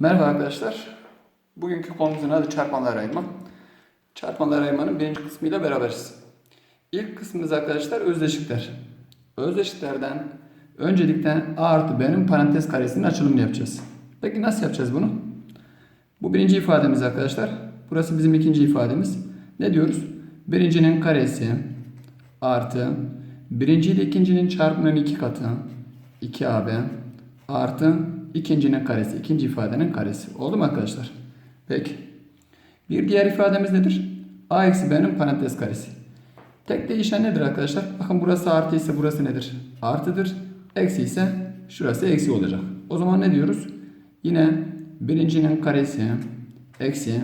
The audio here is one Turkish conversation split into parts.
Merhaba arkadaşlar. Bugünkü konumuzun adı çarpanlar ayırma. Çarpanlar ayırmanın birinci kısmıyla beraberiz. İlk kısmımız arkadaşlar özdeşikler. Özdeşiklerden öncelikle A artı B'nin parantez karesinin açılımını yapacağız. Peki nasıl yapacağız bunu? Bu birinci ifademiz arkadaşlar. Burası bizim ikinci ifademiz. Ne diyoruz? Birincinin karesi artı birinci ile ikincinin çarpımının iki katı 2AB artı ikincinin karesi. ikinci ifadenin karesi. Oldu mu arkadaşlar? Peki. Bir diğer ifademiz nedir? A eksi B'nin parantez karesi. Tek değişen nedir arkadaşlar? Bakın burası artı ise burası nedir? Artıdır. Eksi ise şurası eksi olacak. O zaman ne diyoruz? Yine birincinin karesi eksi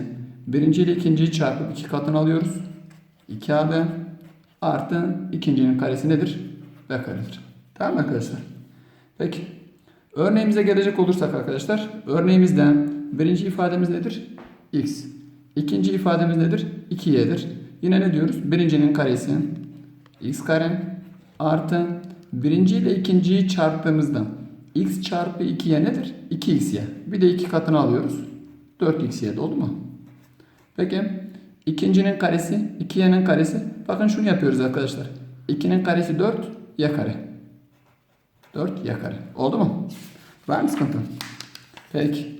birinci ile ikinciyi çarpıp iki katını alıyoruz. 2AB artı ikincinin karesi nedir? B karedir. Tamam arkadaşlar? Peki. Örneğimize gelecek olursak arkadaşlar. Örneğimizde birinci ifademiz nedir? X. İkinci ifademiz nedir? 2y'dir. Yine ne diyoruz? Birincinin karesi x kare artı birinci ile ikinciyi çarptığımızda x çarpı 2y nedir? 2xy. Bir de iki katını alıyoruz. 4xy oldu mu? Peki ikincinin karesi 2y'nin karesi. Bakın şunu yapıyoruz arkadaşlar. 2'nin karesi 4 y kare. 4 y kare. Oldu mu? Var mı sıkıntı? Peki.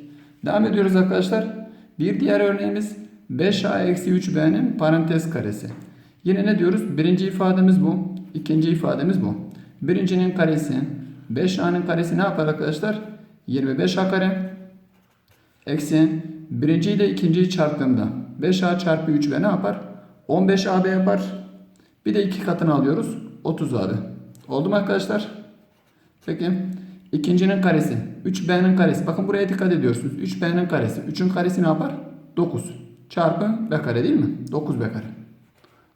Devam ediyoruz arkadaşlar. Bir diğer örneğimiz 5a eksi 3b'nin parantez karesi. Yine ne diyoruz? Birinci ifademiz bu. İkinci ifademiz bu. Birincinin karesi 5a'nın karesi ne yapar arkadaşlar? 25a kare. Eksi birinci ile ikinciyi çarptığımda 5a çarpı 3b ne yapar? 15ab yapar. Bir de iki katını alıyoruz. 30ab. Oldu mu arkadaşlar? Peki. İkincinin karesi. 3b'nin karesi. Bakın buraya dikkat ediyorsunuz. 3b'nin karesi. 3'ün karesi ne yapar? 9. Çarpı b kare değil mi? 9b kare.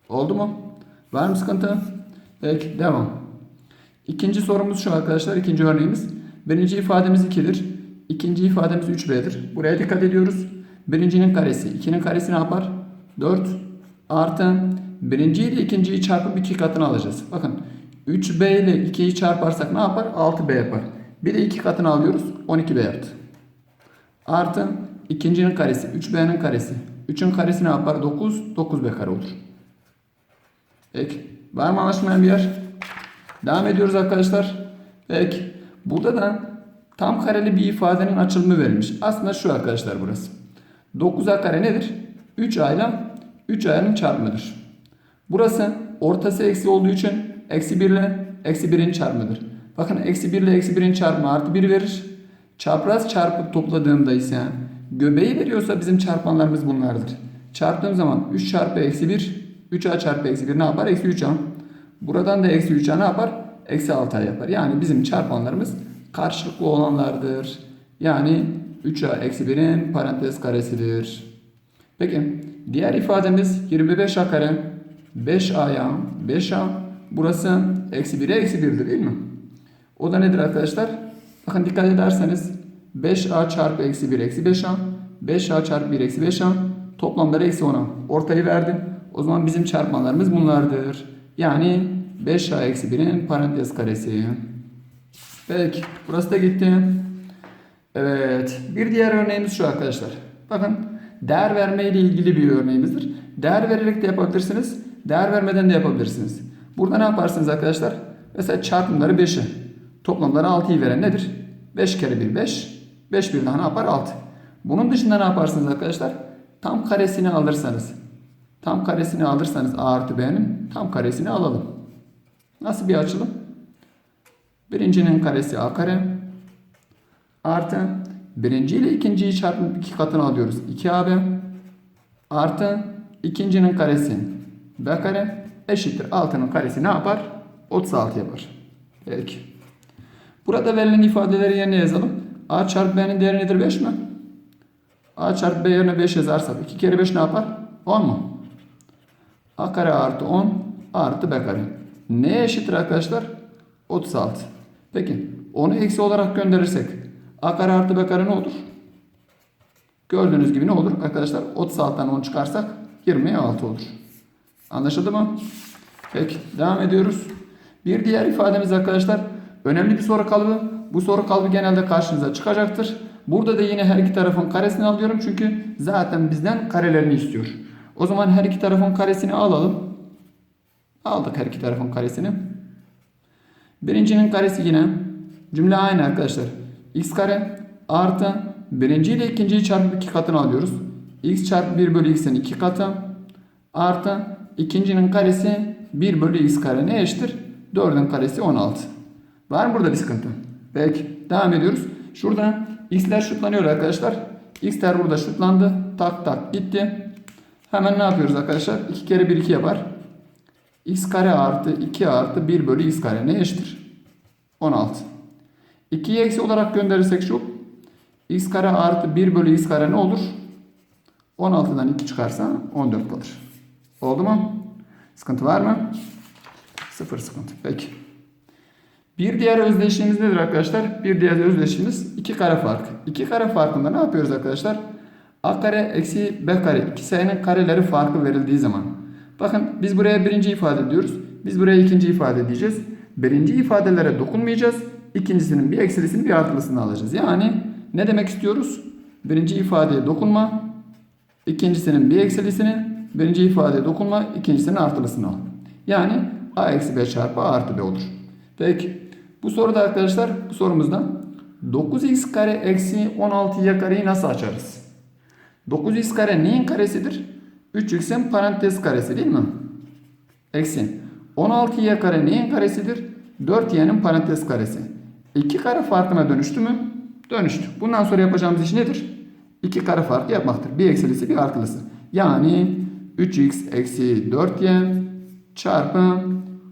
Oldu mu? Var mı sıkıntı? Peki devam. İkinci sorumuz şu arkadaşlar. ikinci örneğimiz. Birinci ifademiz 2'dir. İkinci ifademiz 3b'dir. Buraya dikkat ediyoruz. Birincinin karesi. 2'nin karesi ne yapar? 4 artı birinci ile ikinciyi çarpıp iki katını alacağız. Bakın 3b ile 2'yi çarparsak ne yapar? 6b yapar. Bir de 2 katını alıyoruz. 12b yaptı. Artı ikincinin karesi. 3b'nin karesi. 3'ün karesi ne yapar? 9. 9b kare olur. Peki. Var mı anlaşmayan bir yer? Devam ediyoruz arkadaşlar. Peki. Burada da tam kareli bir ifadenin açılımı verilmiş. Aslında şu arkadaşlar burası. 9a kare nedir? 3a ile 3a'nın çarpımıdır. Burası ortası eksi olduğu için eksi 1 ile eksi 1'in çarpımıdır. Bakın eksi 1 ile eksi 1'in çarpımı artı 1 verir. Çapraz çarpıp topladığımda ise göbeği veriyorsa bizim çarpanlarımız bunlardır. Çarptığım zaman 3 çarpı eksi 1 3a çarpı eksi 1 ne yapar? Eksi 3a. Buradan da eksi 3a ne yapar? Eksi 6a yapar. Yani bizim çarpanlarımız karşılıklı olanlardır. Yani 3a eksi 1'in parantez karesidir. Peki diğer ifademiz 25a kare 5a'ya 5a burası eksi 1'e eksi 1'dir değil mi? O da nedir arkadaşlar? Bakın dikkat ederseniz 5a çarpı eksi 1 eksi 5a 5a çarpı 1 eksi 5a toplamları eksi 10'a ortayı verdim. O zaman bizim çarpmalarımız bunlardır. Yani 5a eksi 1'in parantez karesi. Peki burası da gitti. Evet bir diğer örneğimiz şu arkadaşlar. Bakın değer verme ile ilgili bir örneğimizdir. Değer vererek de yapabilirsiniz. Değer vermeden de yapabilirsiniz. Burada ne yaparsınız arkadaşlar? Mesela çarpımları 5'i. Toplamları 6'yı veren nedir? 5 kere 1 5. 5 bir daha ne yapar? 6. Bunun dışında ne yaparsınız arkadaşlar? Tam karesini alırsanız. Tam karesini alırsanız A artı B'nin tam karesini alalım. Nasıl bir açılım? Birincinin karesi A kare. Artı birinci ile ikinciyi çarpıp iki katını alıyoruz. 2AB. Artı ikincinin karesi B kare eşittir. Altının karesi ne yapar? 36 yapar. Peki. Burada verilen ifadeleri yerine yazalım. A çarpı B'nin değeri nedir? 5 mi? A çarpı B yerine 5 yazarsak 2 kere 5 ne yapar? 10 mu? A kare artı 10 artı B kare. Neye eşittir arkadaşlar? 36. Peki onu eksi olarak gönderirsek A kare artı B kare ne olur? Gördüğünüz gibi ne olur arkadaşlar? 36'dan 10 çıkarsak 26 olur. Anlaşıldı mı? Peki devam ediyoruz. Bir diğer ifademiz arkadaşlar önemli bir soru kalıbı. Bu soru kalıbı genelde karşınıza çıkacaktır. Burada da yine her iki tarafın karesini alıyorum çünkü zaten bizden karelerini istiyor. O zaman her iki tarafın karesini alalım. Aldık her iki tarafın karesini. Birincinin karesi yine cümle aynı arkadaşlar. x kare artı birinci ile ikinciyi çarpıp iki katını alıyoruz. x çarpı 1 bölü x'in iki katı artı ikincinin karesi 1 bölü x kare ne eşittir? 4'ün karesi 16. Var mı burada bir sıkıntı? Peki devam ediyoruz. Şurada x'ler şutlanıyor arkadaşlar. x'ler burada şutlandı. Tak tak gitti. Hemen ne yapıyoruz arkadaşlar? 2 kere 1 2 yapar. x kare artı 2 artı 1 bölü x kare ne eşittir? 16. 2'yi eksi olarak gönderirsek şu x kare artı 1 bölü x kare ne olur? 16'dan 2 çıkarsa 14 kalır. Oldu mu? Sıkıntı var mı? Sıfır sıkıntı. Peki. Bir diğer özdeşliğimiz nedir arkadaşlar? Bir diğer özdeşliğimiz iki kare farkı. İki kare farkında ne yapıyoruz arkadaşlar? A kare eksi B kare iki sayının kareleri farkı verildiği zaman. Bakın biz buraya birinci ifade ediyoruz. Biz buraya ikinci ifade edeceğiz. Birinci ifadelere dokunmayacağız. İkincisinin bir eksilisini bir artılısını alacağız. Yani ne demek istiyoruz? Birinci ifadeye dokunma. İkincisinin bir eksilisini, birinci ifadeye dokunma, ikincisinin artılısını al. Yani a eksi b çarpı a artı b olur. Peki bu soruda arkadaşlar bu sorumuzda 9x kare eksi 16y kareyi nasıl açarız? 9x kare neyin karesidir? 3x'in parantez karesi değil mi? Eksi 16y kare neyin karesidir? 4y'nin parantez karesi. 2 kare farkına dönüştü mü? Dönüştü. Bundan sonra yapacağımız iş nedir? 2 kare farkı yapmaktır. Bir eksilisi bir artılısı. Yani 3x eksi 4y çarpı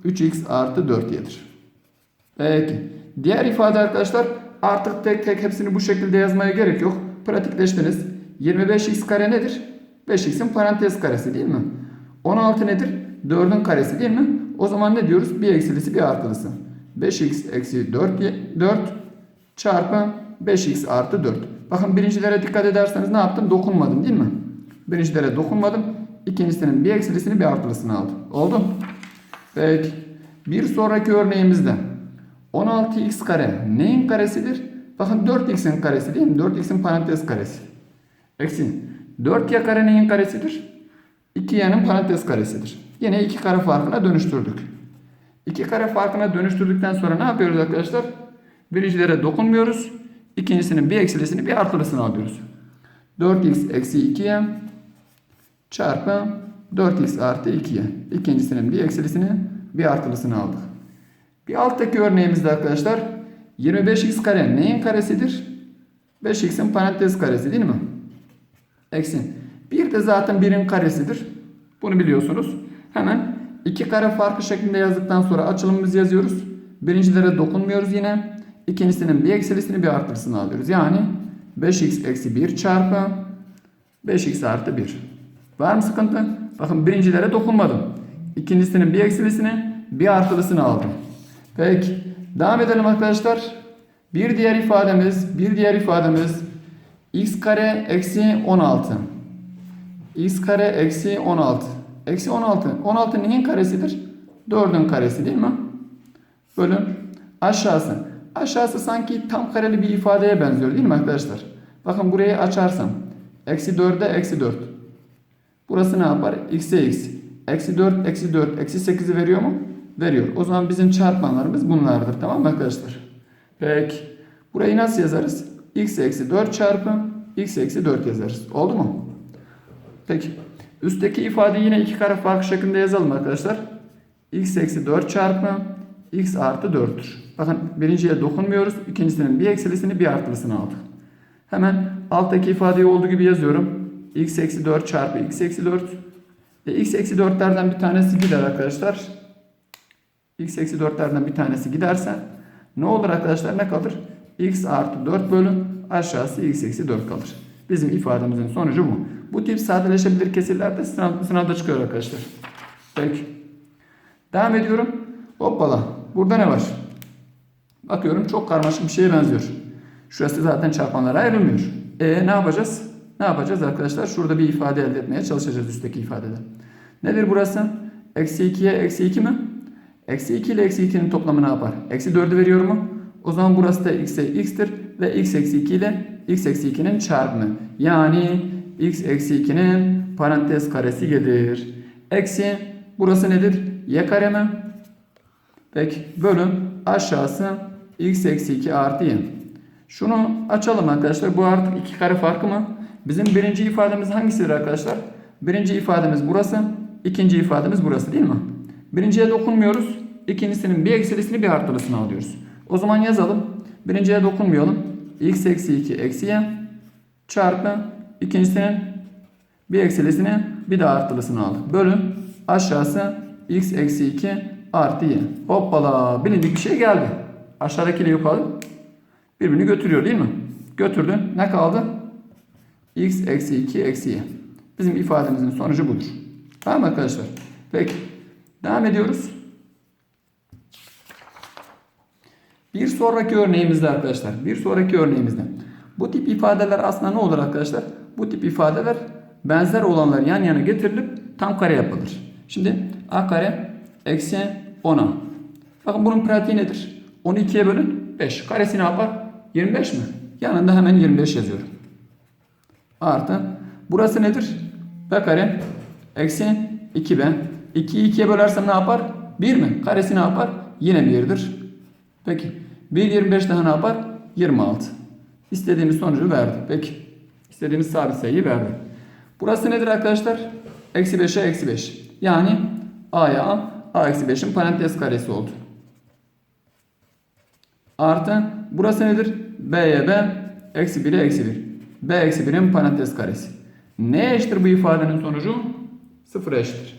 3x artı 4y'dir. Peki. Diğer ifade arkadaşlar artık tek tek hepsini bu şekilde yazmaya gerek yok. Pratikleştiniz. 25x kare nedir? 5x'in parantez karesi değil mi? 16 nedir? 4'ün karesi değil mi? O zaman ne diyoruz? Bir eksilisi bir artılısı. 5x eksi 4, 4 çarpı 5x artı 4. Bakın birincilere dikkat ederseniz ne yaptım? Dokunmadım değil mi? Birincilere dokunmadım. İkincisinin bir eksilisini bir artılısını aldım. Oldu. Peki. Bir sonraki örneğimizde 16x kare neyin karesidir? Bakın 4x'in karesi değil mi? 4x'in parantez karesi. Eksi 4y kare neyin karesidir? 2y'nin parantez karesidir. Yine iki kare farkına dönüştürdük. İki kare farkına dönüştürdükten sonra ne yapıyoruz arkadaşlar? Birincilere dokunmuyoruz. İkincisinin bir eksilisini bir artılısını alıyoruz. 4x eksi 2y çarpı 4x artı 2y. İkincisinin bir eksilisini bir artılısını aldık. Bir alttaki örneğimizde arkadaşlar 25x kare neyin karesidir? 5x'in parantez karesi değil mi? Eksi. Bir de zaten 1'in karesidir. Bunu biliyorsunuz. Hemen iki kare farkı şeklinde yazdıktan sonra açılımımızı yazıyoruz. Birincilere dokunmuyoruz yine. İkincisinin bir eksilisini bir artırısını alıyoruz. Yani 5x eksi 1 çarpı 5x artı 1. Var mı sıkıntı? Bakın birincilere dokunmadım. İkincisinin bir eksilisini bir artılısını aldım. Peki. Devam edelim arkadaşlar. Bir diğer ifademiz, bir diğer ifademiz x kare eksi 16. x kare eksi 16. Eksi 16. 16 neyin karesidir? 4'ün karesi değil mi? Bölüm aşağısı. Aşağısı sanki tam kareli bir ifadeye benziyor değil mi arkadaşlar? Bakın burayı açarsam. Eksi 4'e eksi 4. Burası ne yapar? X'e x. Eksi 4, eksi 4, eksi 8'i veriyor mu? Veriyor. O zaman bizim çarpanlarımız bunlardır. Tamam mı arkadaşlar? Peki. Burayı nasıl yazarız? x eksi 4 çarpı x eksi 4 yazarız. Oldu mu? Peki. Üstteki ifadeyi yine iki kare farkı şeklinde yazalım arkadaşlar. x eksi 4 çarpı x artı 4'tür. Bakın birinciye dokunmuyoruz. İkincisinin bir eksilisini bir artılısını aldık. Hemen alttaki ifadeyi olduğu gibi yazıyorum. x eksi 4 çarpı x eksi 4. E, x eksi 4'lerden bir tanesi gider arkadaşlar. X eksi 4'lerden bir tanesi giderse ne olur arkadaşlar ne kalır? x artı 4 bölü aşağısı x eksi 4 kalır. Bizim ifademizin sonucu bu. Bu tip sadeleşebilir kesirler de sınav, sınavda çıkıyor arkadaşlar. Peki. Devam ediyorum. Hoppala. Burada ne var? Bakıyorum çok karmaşık bir şeye benziyor. Şurası zaten çarpanlara ayrılmıyor. E ne yapacağız? Ne yapacağız arkadaşlar? Şurada bir ifade elde etmeye çalışacağız üstteki ifadede. Nedir burası? Eksi 2'ye eksi 2 mi? Eksi 2 ile eksi 2'nin toplamı ne yapar? Eksi 4'ü veriyor mu? O zaman burası da x'e x'tir ve x eksi 2 ile x eksi 2'nin çarpımı. Yani x eksi 2'nin parantez karesi gelir. Eksi burası nedir? Y kare mi? Peki bölüm aşağısı x eksi 2 artı y. Şunu açalım arkadaşlar. Bu artık iki kare farkı mı? Bizim birinci ifademiz hangisidir arkadaşlar? Birinci ifademiz burası. ikinci ifademiz burası değil mi? Birinciye dokunmuyoruz. İkincisinin bir eksilisini bir artılısını alıyoruz. O zaman yazalım. Birinciye dokunmayalım. x eksi 2 eksi y çarpı ikincisinin bir eksilisini bir de artılısını aldık. Bölüm aşağısı x eksi 2 artı y. Hoppala bilindik bir şey geldi. Aşağıdakiyle yukarı birbirini götürüyor değil mi? Götürdü. Ne kaldı? x eksi 2 eksi y. Bizim ifademizin sonucu budur. Tamam arkadaşlar? Peki. Devam ediyoruz. Bir sonraki örneğimizde arkadaşlar. Bir sonraki örneğimizde. Bu tip ifadeler aslında ne olur arkadaşlar? Bu tip ifadeler benzer olanlar yan yana getirilip tam kare yapılır. Şimdi a kare eksi 10'a. Bakın bunun pratiği nedir? 10'u 2'ye bölün 5. Karesi ne yapar? 25 mi? Yanında hemen 25 yazıyorum. Artı. Burası nedir? B kare eksi 2b. 2'yi 2'ye bölersem ne yapar? 1 mi? Karesi ne yapar? Yine 1'dir. Peki. 1 25 daha ne yapar? 26. İstediğimiz sonucu verdi. Peki. İstediğimiz sabit sayıyı verdi. Burası nedir arkadaşlar? Eksi 5'e eksi 5. Yani a'ya a, a eksi 5'in parantez karesi oldu. Artı burası nedir? B'ye B eksi 1'e eksi 1. B eksi 1'in parantez karesi. Ne eşittir bu ifadenin sonucu? 0 eşittir.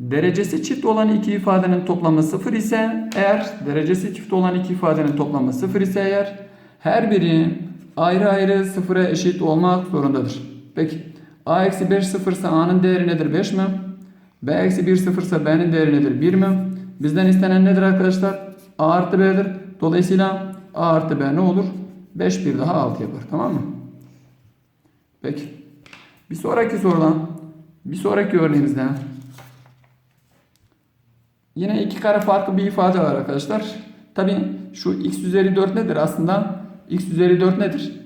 Derecesi çift olan iki ifadenin toplamı 0 ise eğer derecesi çift olan iki ifadenin toplamı 0 ise eğer her biri ayrı ayrı 0'a eşit olmak zorundadır. Peki a eksi 5 0 ise a'nın değeri nedir 5 mi? b eksi 1 0 ise b'nin değeri nedir 1 mi? Bizden istenen nedir arkadaşlar? a artı b'dir. Dolayısıyla a artı b ne olur? 5 bir daha 6 yapar. Tamam mı? Peki. Bir sonraki sorudan, bir sonraki örneğimizde yine iki kare farklı bir ifade var arkadaşlar. Tabi şu x üzeri 4 nedir aslında? x üzeri 4 nedir?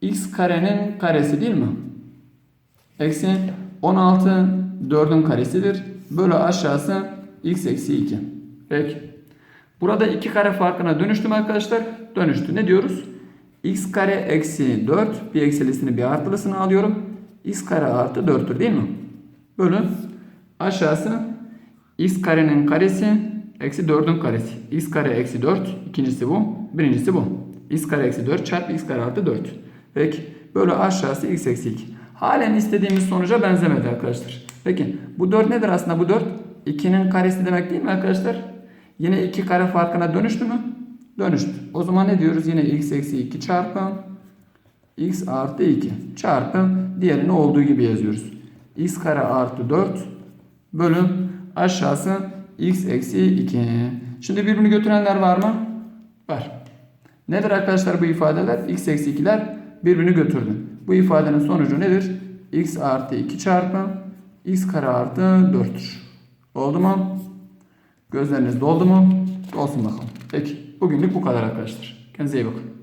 x karenin karesi değil mi? Eksi 16 4'ün karesidir. Bölü aşağısı x eksi 2. Peki. Burada iki kare farkına dönüştü mü arkadaşlar? Dönüştü. Ne diyoruz? x kare eksi 4 bir eksilisini bir artılısını alıyorum. x kare artı 4'tür değil mi? Bölü aşağısı x karenin karesi eksi 4'ün karesi. x kare eksi 4 ikincisi bu. Birincisi bu. x kare eksi 4 çarpı x kare artı 4. Peki. Bölü aşağısı x eksi 2. Halen istediğimiz sonuca benzemedi arkadaşlar. Peki. Bu 4 nedir aslında bu 4? 2'nin karesi demek değil mi arkadaşlar? Yine 2 kare farkına dönüştü mü? Dönüştü. O zaman ne diyoruz? Yine x eksi 2 çarpı x artı 2 çarpı diğerini olduğu gibi yazıyoruz. x kare artı 4 bölüm aşağısı x eksi 2. Şimdi birbirini götürenler var mı? Var. Nedir arkadaşlar bu ifadeler? x eksi 2'ler birbirini götürdü. Bu ifadenin sonucu nedir? x artı 2 çarpı x kare artı 4'tür. Oldu mu? Gözleriniz doldu mu? Dolsun bakalım. Peki. Bugünlük bu kadar arkadaşlar. Kendinize iyi bakın.